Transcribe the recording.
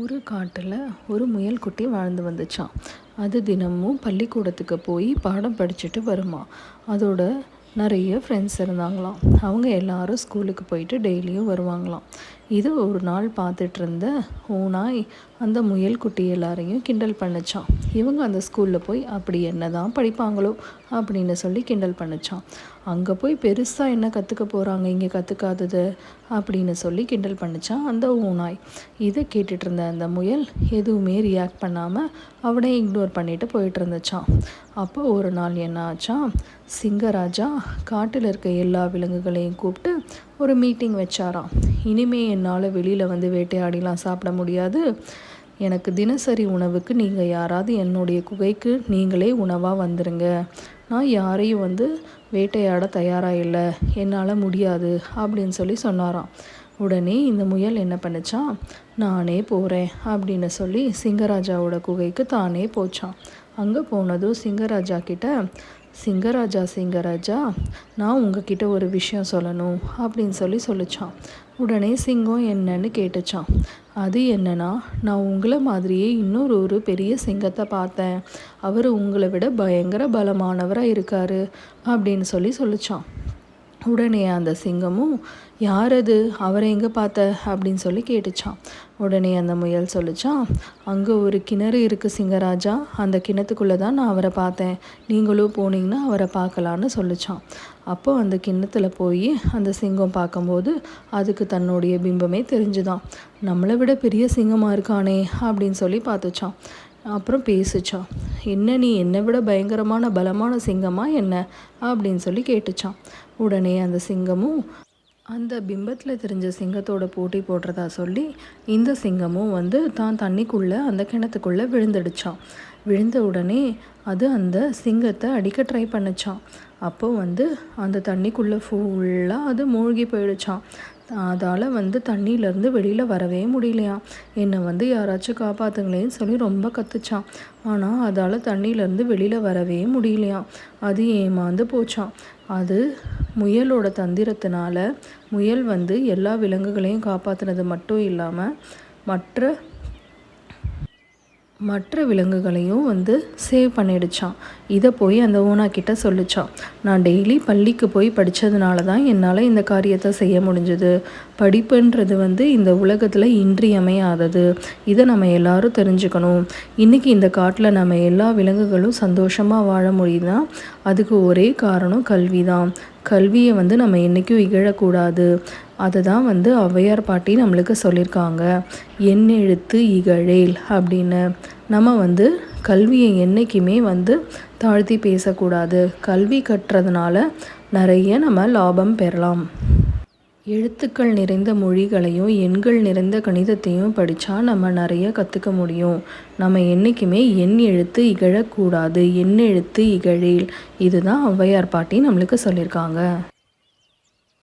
ஒரு காட்டில் ஒரு முயல் குட்டி வாழ்ந்து வந்துச்சான் அது தினமும் பள்ளிக்கூடத்துக்கு போய் பாடம் படிச்சுட்டு வருமா. அதோட நிறைய ஃப்ரெண்ட்ஸ் இருந்தாங்களாம். அவங்க எல்லாரும் ஸ்கூலுக்கு போயிட்டு டெய்லியும் வருவாங்களாம். இது ஒரு நாள் பார்த்துட்டு இருந்த ஓனாய் அந்த முயல் குட்டி எல்லாரையும் கிண்டல் பண்ணுச்சான் இவங்க அந்த ஸ்கூலில் போய் அப்படி என்ன தான் படிப்பாங்களோ? அப்படின்னு சொல்லி கிண்டல் பண்ணுச்சான் அங்கே போய் பெருசாக என்ன கற்றுக்க போகிறாங்க இங்கே கற்றுக்காதது அப்படின்னு சொல்லி கிண்டல் பண்ணிச்சான் அந்த ஊனாய். இதை கேட்டுட்டு இருந்த அந்த முயல் எதுவுமே ரியாக்ட் பண்ணாமல் அவனே இக்னோர் பண்ணிட்டு போயிட்டு இருந்துச்சான் அப்போ ஒரு நாள் என்ன ஆச்சான் சிங்கராஜா காட்டில் இருக்க எல்லா விலங்குகளையும் கூப்பிட்டு ஒரு மீட்டிங் வச்சாராம். இனிமே என்னால் வெளியில் வந்து வேட்டையாடிலாம் சாப்பிட முடியாது. எனக்கு தினசரி உணவுக்கு நீங்கள் யாராவது என்னுடைய குகைக்கு நீங்களே உணவாக வந்துடுங்க நான் யாரையும் வந்து வேட்டையாட தயாராக இல்லை என்னால் முடியாது அப்படின்னு சொல்லி சொன்னாராம். உடனே இந்த முயல் என்ன பண்ணுச்சா நானே போகிறேன் அப்படின்னு சொல்லி சிங்கராஜாவோட குகைக்கு தானே போச்சான் அங்கே போனதும் சிங்கராஜா கிட்ட சிங்கராஜா சிங்கராஜா நான் உங்ககிட்ட ஒரு விஷயம் சொல்லணும் அப்படின்னு சொல்லி சொல்லிச்சான் உடனே சிங்கம் என்னன்னு கேட்டுச்சான் அது என்னன்னா நான் உங்களை மாதிரியே இன்னொரு ஒரு பெரிய சிங்கத்தை பார்த்தேன். அவர் உங்களை விட பயங்கர பலமானவராக இருக்கார் அப்படின்னு சொல்லி சொல்லிச்சான் உடனே அந்த சிங்கமும் யார் அது? அவரை எங்கே பார்த்த? அப்படின்னு சொல்லி கேட்டுச்சான் உடனே அந்த முயல் சொல்லிச்சான் அங்கே ஒரு கிணறு இருக்குது சிங்கராஜா. அந்த கிணத்துக்குள்ளே தான் நான் அவரை பார்த்தேன். நீங்களும் போனீங்கன்னா அவரை பார்க்கலான்னு சொல்லிச்சான் அப்போ அந்த கிண்ணத்தில் போய் அந்த சிங்கம் பார்க்கும்போது அதுக்கு தன்னுடைய பிம்பமே தெரிஞ்சுதான். நம்மளை விட பெரிய சிங்கமாக இருக்கானே அப்படின்னு சொல்லி பார்த்துச்சான் அப்புறம் பேசுச்சான் என்ன நீ என்னை விட பயங்கரமான பலமான சிங்கமா என்ன? அப்படின்னு சொல்லி கேட்டுச்சான் உடனே அந்த சிங்கமும் அந்த பிம்பத்தில் தெரிஞ்ச சிங்கத்தோட போட்டி போடுறதா சொல்லி இந்த சிங்கமும் வந்து தான் தண்ணிக்குள்ளே அந்த கிணத்துக்குள்ளே விழுந்துடுச்சான் விழுந்த உடனே அது அந்த சிங்கத்தை அடிக்க ட்ரை பண்ணிச்சான் அப்போ வந்து அந்த தண்ணிக்குள்ளே ஃபுல்லாக அது மூழ்கி போயிடுச்சான் அதால் வந்து தண்ணியிலேருந்து வெளியில் வரவே முடியலையாம். என்னை வந்து யாராச்சும் காப்பாற்றுங்களேன்னு சொல்லி ரொம்ப கத்துச்சான் ஆனால் அதால் தண்ணியிலேருந்து வெளியில் வரவே முடியலையாம். அது ஏமாந்து போச்சான் அது முயலோட தந்திரத்தினால முயல் வந்து எல்லா விலங்குகளையும் காப்பாற்றுனது மட்டும் இல்லாமல் மற்ற மற்ற விலங்குகளையும் வந்து சேவ் பண்ணிடுச்சான் இதை போய் அந்த ஓனா கிட்ட சொல்லிச்சான் நான் டெய்லி பள்ளிக்கு போய் படித்ததுனால தான் என்னால் இந்த காரியத்தை செய்ய முடிஞ்சது. படிப்புன்றது வந்து இந்த உலகத்தில் இன்றியமையாதது. இதை நம்ம எல்லாரும் தெரிஞ்சுக்கணும். இன்றைக்கி இந்த காட்டில் நம்ம எல்லா விலங்குகளும் சந்தோஷமாக வாழ முடியுதுன்னா அதுக்கு ஒரே காரணம் கல்வி தான் கல்வியை வந்து நம்ம என்றைக்கும் இகழக்கூடாது. அதுதான் வந்து ஔவையார் பாட்டி நம்மளுக்கு சொல்லியிருக்காங்க. எண்ணெழுத்து இகழேல் அப்படின்னு. நம்ம வந்து கல்வியை என்றைக்குமே வந்து தாழ்த்தி பேசக்கூடாது. கல்வி கற்றதுனால நிறைய நம்ம லாபம் பெறலாம். எழுத்துக்கள் நிறைந்த மொழிகளையும் எண்கள் நிறைந்த கணிதத்தையும் படித்தா நம்ம நிறைய கற்றுக்க முடியும். நம்ம என்றைக்குமே எண் எழுத்து இகழக்கூடாது. எண் எழுத்து இகழேல். இதுதான் ஔவையார் பாட்டி நம்மளுக்கு சொல்லியிருக்காங்க.